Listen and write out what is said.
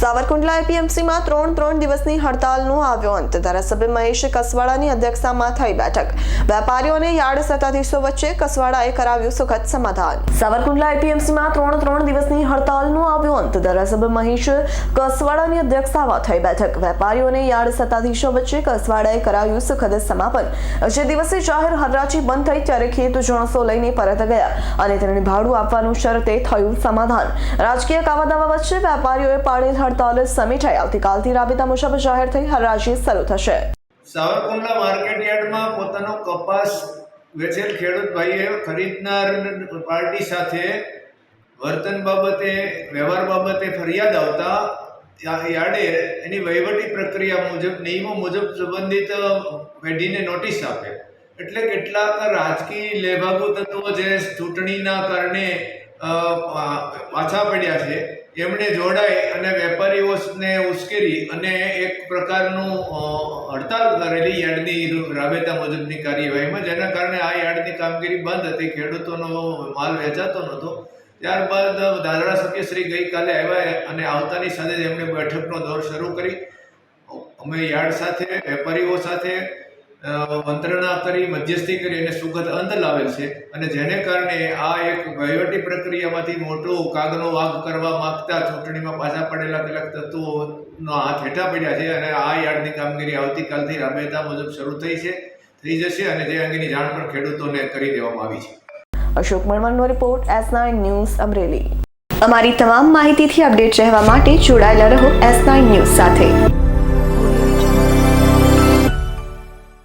સાવરકુંડલા એપીએમસીમાં ત્રણ ત્રણ દિવસની હડતાલનો આવ્યો અંત. ધારાસભ્ય મહેશ કસવાડાની અધ્યક્ષતામાં થઈ બેઠક. વેપારીઓને યાર્ડ સત્તાધીશો વચ્ચે કસવાડાએ કરાવ્યું સુખદ સમાધાન. સાવરકુંડલા એપીએમસીમાં ત્રણ ત્રણ દિવસની હડતાલનો આવ્યો અંત ધારાસભ્ય મહેશ કસવાડાની અધ્યક્ષતામાં થઈ બેઠક. વેપારીઓને યાર્ડ સત્તાધીશો વચ્ચે કસવાડાએ કરાવ્યું સુખદ સમાપન. જે દિવસે જાહેર હરાજી બંધ થઈ ત્યારે ખેત જણસો લઈને પરત ગયા અને તેને ભાડું આપવાનું શરતે થયું સમાધાન. રાજકીય કાવાદાવા વચ્ચે વેપારીઓએ પાડેલ હડતાલ સમેટાઈ આવતીકાલથી રાબેતા મુજબ જાહેર થઈ હરાજી શરૂ થશે. સાવરકુંડલા માર્કેટ યાર્ડમાં પોતાનો કપાસ વેચેલ ખેડૂત ભાઈએ ખરીદનાર પાર્ટી સાથે વર્તન બાબતે, વ્યવહાર બાબતે ફરિયાદ આવતા યાર્ડે એની વહીવટી પ્રક્રિયા મુજબ, નિયમો મુજબ સંબંધિત પેઢીને નોટિસ આપે. એટલે કેટલાક રાજકીય લેભાગુ તત્વો જે ચૂંટણીના કારણે પાછા પડ્યા છે એમણે જોડાઈ અને વેપારીઓને ઉશ્કેરી અને એક પ્રકારનું હડતાલ કરેલી યાર્ડની રાબેતા મુજબની કાર્યવાહીમાં, જેના કારણે આ યાર્ડની કામગીરી બંધ હતી. ખેડૂતોનો માલ વેચાતો નહોતો. ત્યારબાદ ધારાસભ્ય શ્રી ગઈકાલે આવ્યા અને આવતાની સાથે જ એમણે બેઠકનો દોર શરૂ કરી. અમે યાર્ડ સાથે, વેપારીઓ સાથે મંત્રણા કરી, મધ્યસ્થી કરી અને સુખદ અંત લાવેલ છે. અને જેને કારણે આ એક વહીવટી પ્રક્રિયામાંથી મોટો કાગનો વાઘ કરવા માગતા ચૂંટણીમાં પાછા પડેલા કેટલાક તત્વોનો હાથ હેઠા પડ્યા છે અને આ યાર્ડની કામગીરી આવતીકાલથી રાબેતા મુજબ શરૂ થઈ છે, થઈ જશે અને જે અંગેની જાણ પણ ખેડૂતોને કરી દેવામાં આવી છે. Ashok મણવરનો report S nine news Amreli. અમારી તમામ માહિતીથી અપડેટ રહેવા માટે જોડાયેલા રહો એસ નાઇન ન્યૂઝ સાથે.